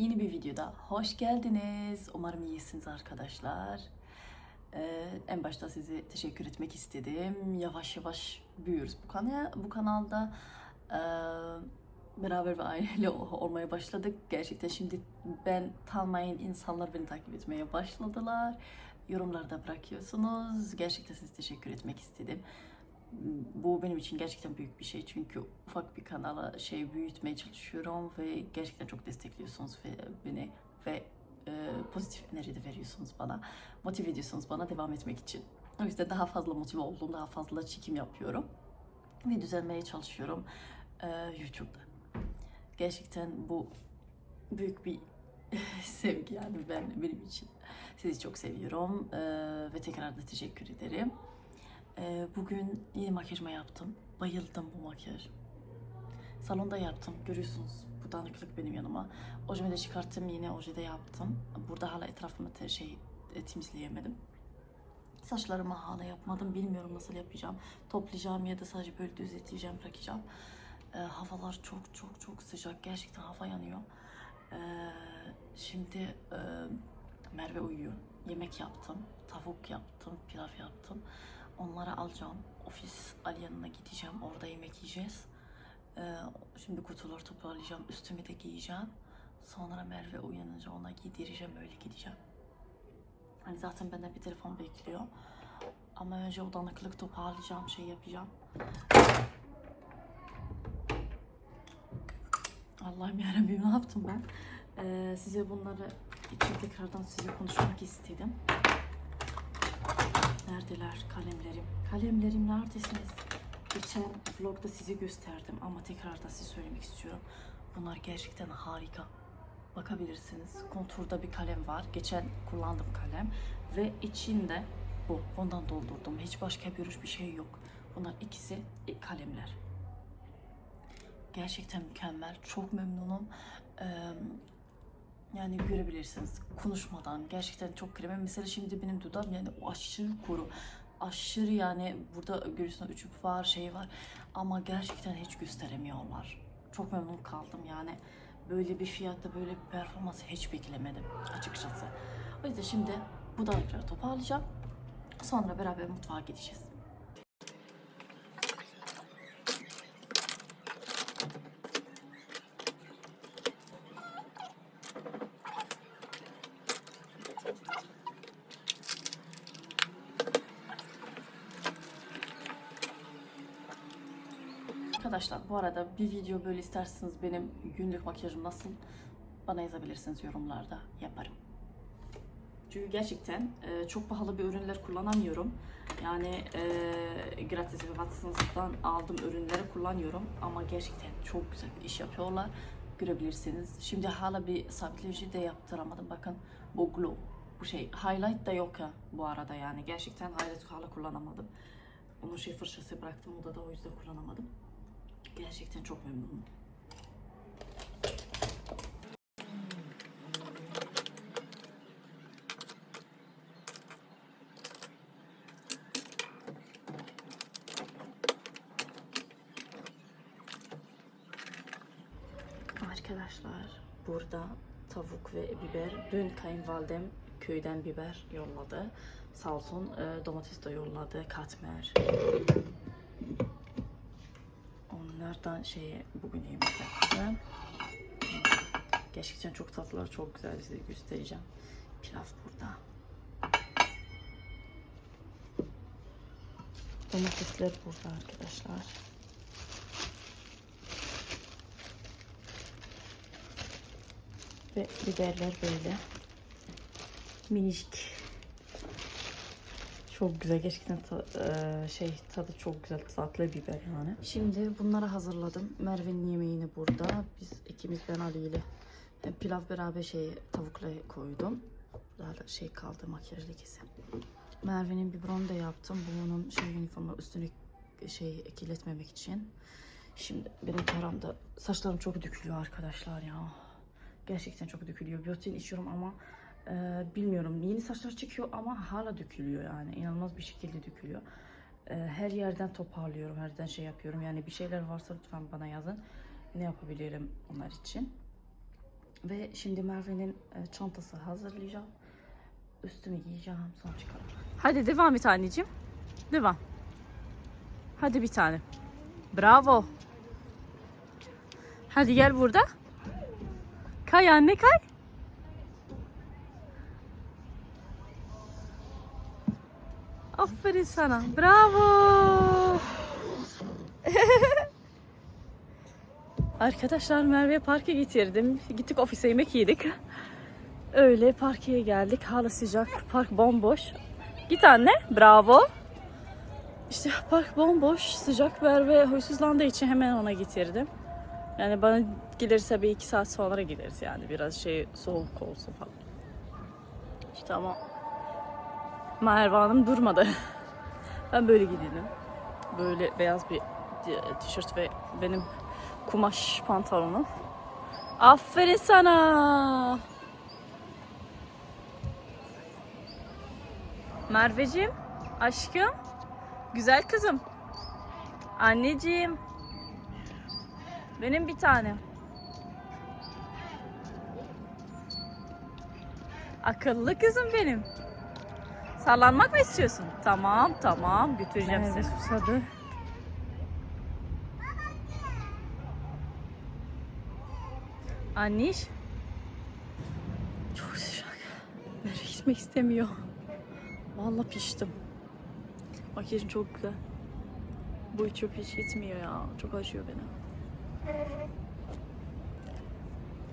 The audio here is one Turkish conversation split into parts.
Yeni bir videoda hoş geldiniz. Umarım iyisiniz arkadaşlar. Ee, en başta size teşekkür etmek istedim. Yavaş yavaş büyüyoruz bu kanal bu kanalda. Ee, beraber ve aile olmaya başladık. Gerçekten şimdi ben tanımayan insanlar beni takip etmeye başladılar. Yorumlarda bırakıyorsunuz. Gerçekten size teşekkür etmek istedim bu benim için gerçekten büyük bir şey çünkü ufak bir kanala şey büyütmeye çalışıyorum ve gerçekten çok destekliyorsunuz ve beni ve e, pozitif enerji de veriyorsunuz bana. Motive ediyorsunuz bana devam etmek için. O yüzden daha fazla motive oldum, daha fazla çekim yapıyorum ve düzelmeye çalışıyorum e, YouTube'da. Gerçekten bu büyük bir sevgi yani ben benim için. Sizi çok seviyorum e, ve tekrar da teşekkür ederim. Ee, bugün yeni makyajımı yaptım. Bayıldım bu makyaj. Salonda yaptım. Görüyorsunuz bu dağınıklık benim yanıma. Ojemi de çıkarttım yine ojede yaptım. Burada hala etrafımı te- şey e, temizleyemedim. Saçlarımı hala yapmadım. Bilmiyorum nasıl yapacağım. Toplayacağım ya da sadece böyle düzelteceğim, bırakacağım. Ee, havalar çok çok çok sıcak. Gerçekten hava yanıyor. Ee, şimdi e, Merve uyuyor. Yemek yaptım. Tavuk yaptım, pilav yaptım. Onları alacağım. Ofis Ali yanına gideceğim. Orada yemek yiyeceğiz. Ee, şimdi kutuları toparlayacağım. Üstümü de giyeceğim. Sonra Merve uyanınca ona giydireceğim. Öyle gideceğim. Hani zaten benden bir telefon bekliyor. Ama önce o dağınıklık toparlayacağım. Şey yapacağım. Allah'ım yarabbim ne yaptım ben? Ee, size bunları için tekrardan size konuşmak istedim. Neredeler kalemlerim? Kalemlerim neredesiniz? Geçen vlogda size gösterdim ama tekrar da size söylemek istiyorum. Bunlar gerçekten harika. Bakabilirsiniz. Konturda bir kalem var. Geçen kullandım kalem. Ve içinde bu. Ondan doldurdum. Hiç başka bir bir şey yok. Bunlar ikisi kalemler. Gerçekten mükemmel. Çok memnunum. Ee, yani görebilirsiniz konuşmadan gerçekten çok kremi. Mesela şimdi benim dudağım yani aşırı kuru. Aşırı yani burada görüyorsunuz üçüp var şey var ama gerçekten hiç gösteremiyorlar. Çok memnun kaldım yani böyle bir fiyatta böyle bir performans hiç beklemedim açıkçası. O yüzden şimdi bu dağınıkları toparlayacağım. Sonra beraber mutfağa gideceğiz. Arkadaşlar bu arada bir video böyle isterseniz benim günlük makyajım nasıl bana yazabilirsiniz yorumlarda yaparım. Çünkü gerçekten e, çok pahalı bir ürünler kullanamıyorum. Yani e, gratis ve Watsons'tan aldığım ürünleri kullanıyorum ama gerçekten çok güzel bir iş yapıyorlar. Görebilirsiniz. Şimdi hala bir sabitleyici de yaptıramadım. Bakın bu glow. Bu şey highlight da yok ya bu arada yani. Gerçekten highlight hala kullanamadım. Onu şey fırçası bıraktım odada o yüzden kullanamadım. Gerçekten çok memnunum. Arkadaşlar burada tavuk ve biber. Dün kayınvalidem köyden biber yolladı. Sağ e, domates de yolladı, katmer. Onlardan şeyi bugün yemek yaptım. Gerçekten çok tatlılar, çok güzel size göstereceğim. Pilav burada. Domatesler burada arkadaşlar. Ve biberler böyle. Minicik. Çok güzel gerçekten ta- eee, şey tadı çok güzel tatlı biber yani. Şimdi bunları hazırladım. Merve'nin yemeğini burada. Biz ikimiz ben Ali ile hem pilav beraber şey tavukla koydum. Daha da şey kaldı makyaj lekesi. Merve'nin biberon da yaptım. Bunun şey üniforma üstüne şey kirletmemek için. Şimdi benim taramda saçlarım çok dökülüyor arkadaşlar ya. Gerçekten çok dökülüyor. Biyotin içiyorum ama e, bilmiyorum. Yeni saçlar çıkıyor ama hala dökülüyor yani. inanılmaz bir şekilde dökülüyor. E, her yerden toparlıyorum. Her yerden şey yapıyorum. Yani bir şeyler varsa lütfen bana yazın. Ne yapabilirim onlar için. Ve şimdi Merve'nin e, çantası hazırlayacağım. Üstümü giyeceğim sonra çıkarım. Hadi devam et anneciğim. Devam. Hadi bir tane. Bravo. Hadi gel burada. Kay anne kay. Aferin sana. Bravo. Arkadaşlar Merve'ye parka getirdim. Gittik ofise yemek yedik. Öyle parkeye geldik. Hala sıcak. Park bomboş. Git anne. Bravo. İşte park bomboş. Sıcak Merve huysuzlandığı için hemen ona getirdim. Yani bana gelirse bir iki saat sonra gideriz yani. Biraz şey soğuk olsun falan. İşte ama Merve Hanım durmadı. Ben böyle gidelim. Böyle beyaz bir tişört ve benim kumaş pantolonum. Aferin sana. Merveciğim, aşkım, güzel kızım. Anneciğim. Benim bir tanem. Akıllı kızım benim. Sallanmak mı istiyorsun? Tamam, tamam. Götüreceğim seni. susadı. Anniş. Çok sıcak. Nereye gitmek istemiyor. Vallahi piştim. Makyajım çok güzel. Bu içiyor hiç gitmiyor ya. Çok acıyor beni.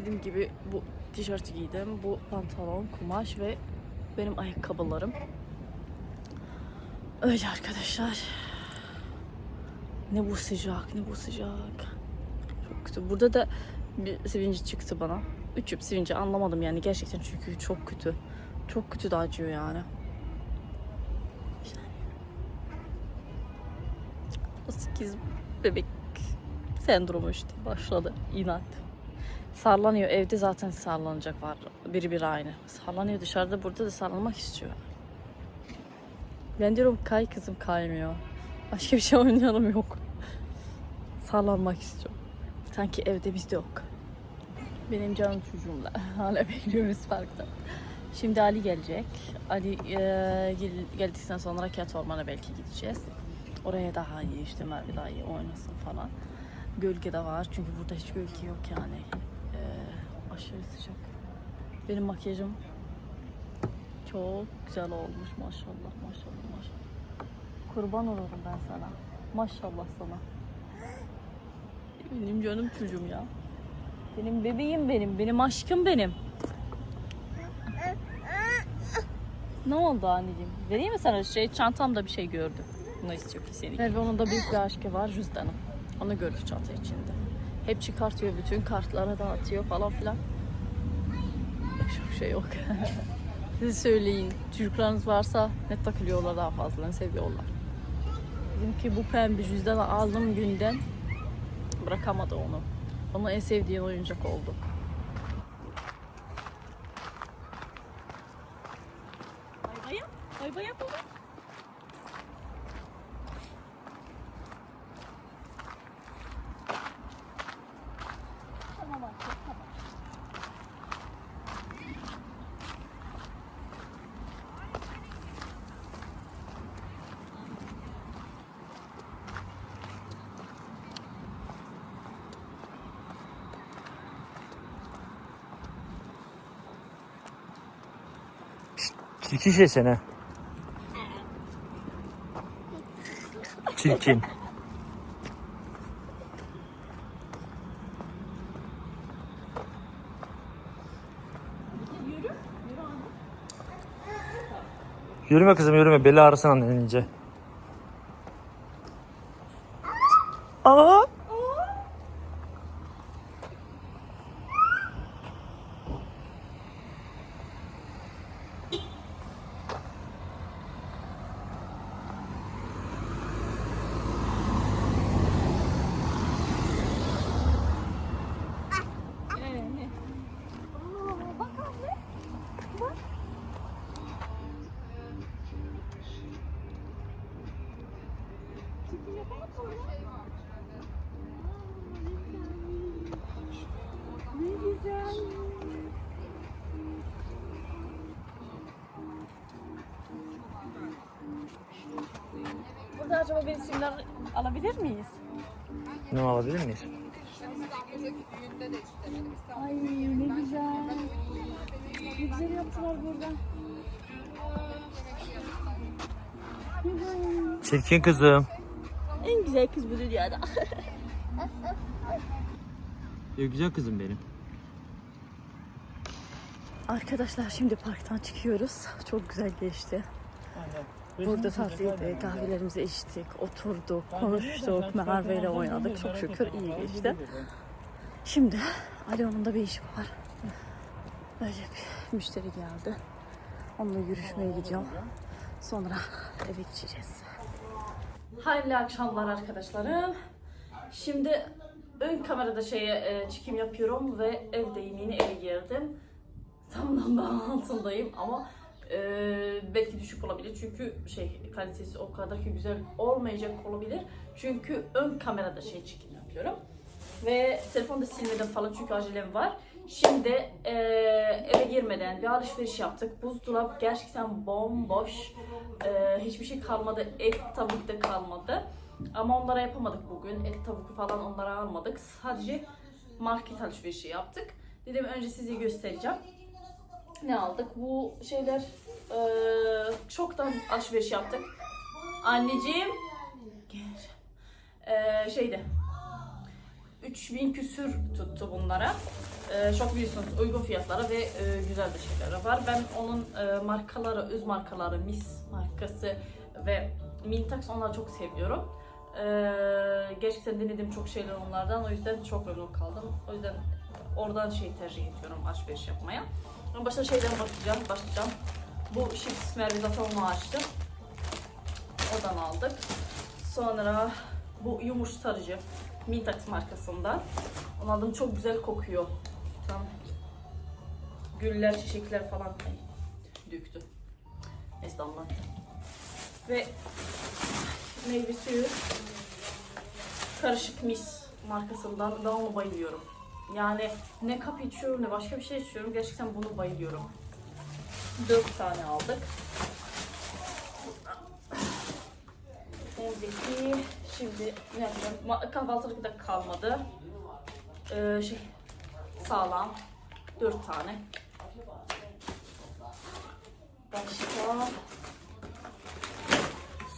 Dediğim gibi bu tişört giydim. Bu pantolon, kumaş ve benim ayakkabılarım. Öyle arkadaşlar. Ne bu sıcak, ne bu sıcak. Çok kötü. Burada da bir sivinci çıktı bana. Üç yüp sivinci anlamadım yani gerçekten çünkü çok kötü. Çok kötü de acıyor yani. 8 bebek sendromu işte başladı. inat. Sarlanıyor. Evde zaten sarlanacak var. Biri bir aynı. Sarlanıyor dışarıda burada da sarlanmak istiyor. Ben diyorum kay kızım kaymıyor. Başka bir şey oynayalım yok. Sarlanmak istiyor. Sanki evde bizde yok. Benim canım çocuğumla. Hala bekliyoruz parkta. Şimdi Ali gelecek. Ali e, gel- geldikten sonra Ket Orman'a belki gideceğiz. Oraya daha iyi işte Merve daha iyi oynasın falan. Gölge de var çünkü burada hiç gölge yok yani. E, aşırı sıcak. Benim makyajım çok güzel olmuş maşallah maşallah maşallah. Kurban olurum ben sana. Maşallah sana. Benim canım çocuğum ya. Benim bebeğim benim, benim aşkım benim. Ne oldu anneciğim? Vereyim mi sana şey? Çantamda bir şey gördüm. Bunu istiyor kesinlikle. Merve onun da büyük bir aşkı var cüzdanı. Onu gördük çanta içinde. Hep çıkartıyor bütün kartlara dağıtıyor falan filan. Çok şey yok. Siz söyleyin. Çocuklarınız varsa ne takılıyorlar daha fazla, ne seviyorlar. Bizimki bu pembe cüzdanı aldığım günden bırakamadı onu. Onun en sevdiği oyuncak oldu. Bay bay yap. Bay bay baba. Tamam anne, tamam. Çirkin şey sene. Çirkin. Yürüme kızım yürüme. Beli ağrısın annenince. Acaba bir isimler alabilir miyiz? Ne alabilir miyiz? Ay ne güzel. Ne güzel yaptılar burada. Çirkin kızım. En güzel kız bu dünyada. Ya güzel kızım benim. Arkadaşlar şimdi parktan çıkıyoruz. Çok güzel geçti. Burada tatlıydı. Kahvelerimizi içtik, oturduk, konuştuk, Merve ile oynadık. Çok şükür iyi geçti. Şimdi Aleva'nın da bir işi var. Böyle bir müşteri geldi. Onunla yürüşmeye gidiyorum. Sonra eve geçeceğiz. Hayırlı akşamlar arkadaşlarım. Şimdi ön kamerada şeye e, çekim yapıyorum ve evdeyim yeni eve girdim. Tam lamba altındayım ama e, belki düşük olabilir çünkü şey kalitesi o kadar ki güzel olmayacak olabilir. Çünkü ön kamerada şey çekim yapıyorum. Ve telefonu da silmedim falan çünkü acelem var. Şimdi e, eve girmeden bir alışveriş yaptık. Buzdolap gerçekten bomboş. E, hiçbir şey kalmadı. Et, tavuk da kalmadı. Ama onlara yapamadık bugün. Et, tavuk falan onlara almadık. Sadece market alışverişi yaptık. Dedim önce size göstereceğim. Ne aldık? Bu şeyler e, çoktan alışveriş yaptık. Anneciğim. E, şeyde 3000 küsür tuttu bunlara. Ee, çok biliyorsunuz uygun fiyatlara ve e, güzel de şeyleri var. Ben onun e, markaları, öz markaları, Miss markası ve Mintax onları çok seviyorum. Ee, gerçekten denedim çok şeyler onlardan. O yüzden çok memnun kaldım. O yüzden oradan şey tercih ediyorum alışveriş yapmaya. Ama başta şeyden bakacağım, başlayacağım. Bu zaten onu açtım. Oradan aldık. Sonra bu yumuşatıcı Mintax markasından. Onun adım çok güzel kokuyor. Tam güller, çiçekler falan döktü. Neyse damlattı. Ve meyve suyu karışık mis markasından ben onu bayılıyorum. Yani ne kap içiyorum ne başka bir şey içiyorum. Gerçekten bunu bayılıyorum. 4 tane aldık. Evdeki şimdi ne yapacağım? Kahvaltılık da kalmadı. Ee, şey sağlam. 4 tane. Başka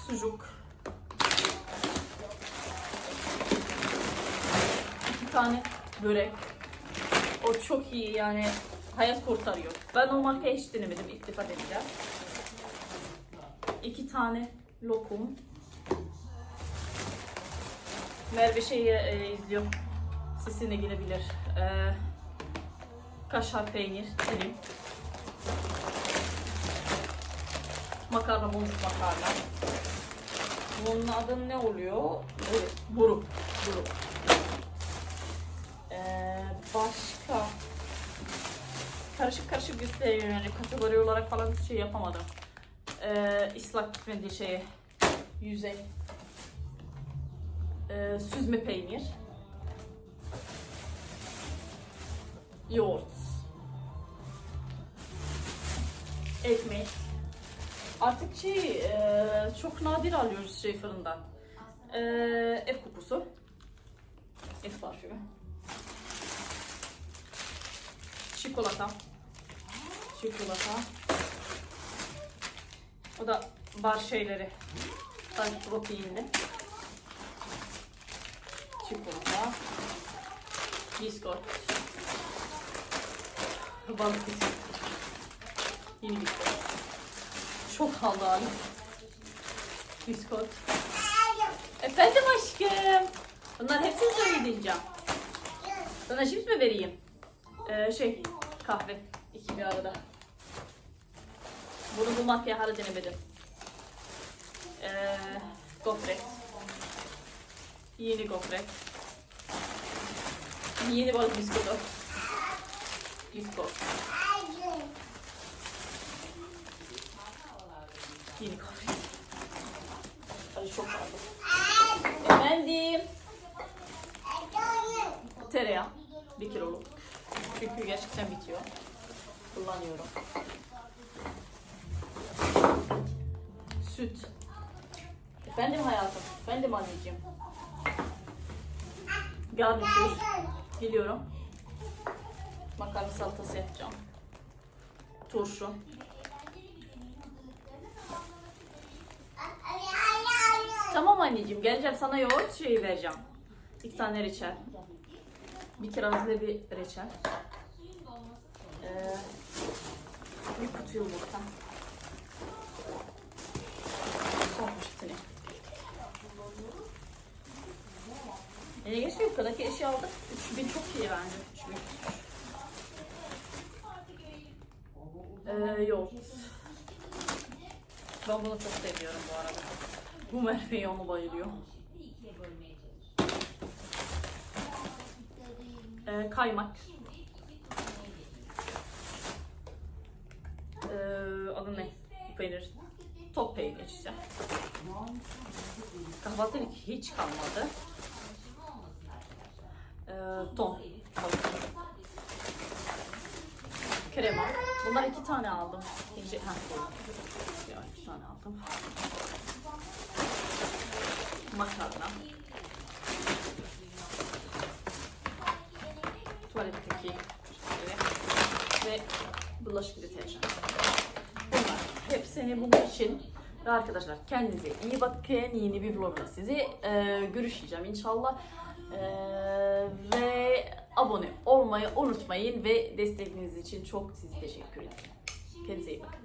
sucuk. İki tane börek. O çok iyi yani hayat kurtarıyor. Ben o markayı hiç denemedim. İlk defa deneyeceğim. İki tane lokum. Merve şeyi e, izliyor. Sesine girebilir. E, kaşar peynir, dilim. Makarna, boncuk makarna. Bunun adı ne oluyor? Evet, buru. Buru. Başka karışık karışık gösteriyor yani kategori olarak falan şey yapamadım. E, ıslak gitmediği şeye yüzey e, süzme peynir, yoğurt, ekmek. Artık şey e, çok nadir alıyoruz şey fırından. E, ev kokusu, ev parfümü, çikolata, çikolata. O da bar şeyleri, bar proteinli. Çikolata, biskot, balık biskot, yeni biskot, çok havalı, biskot. Efendim aşkım, bunlar hepsini söyleyeceğim. Sana cips mi vereyim? Ee, şey, kahve, iki bir arada. Bunu bulmak ya hala denemedim. Ee, gofret. Yeni gofret. Yeni balık biskotu. Biskot. Yeni gofret. Hadi çok pardon. Efendim. Tereyağı. Bir kiloluk. Çünkü gerçekten bitiyor. Kullanıyorum. Süt. Mi hayatım? Mi anneciğim? Garnitür. Geliyorum. Makarna salatası yapacağım. Turşu. Tamam anneciğim geleceğim sana yoğurt şeyi vereceğim. İki tane reçel. Bir kirazlı bir reçel. Ee, bir kutu yumurta. Son poşetini. Yine geç bir kadar eşya aldık. 3000 çok iyi bence. 3000. Ee, yoğurt. Ben bunu çok seviyorum bu arada. Bu Merve'ye onu bayılıyor. Ee, kaymak. Ee, adı ne? Peynir. Top peynir işte. Kahvaltılık hiç kalmadı. Ee, ton. Krema. Bunlar iki tane aldım. İkinci, ha, ya iki tane aldım. Makarna. Tuvaletteki şeyleri ve bulaşık. İçin ve arkadaşlar kendinize iyi bakın. Yeni bir vlogla sizi e, görüşeceğim inşallah. E, ve abone olmayı unutmayın ve desteğiniz için çok size teşekkür ederim. Kendinize iyi bakın.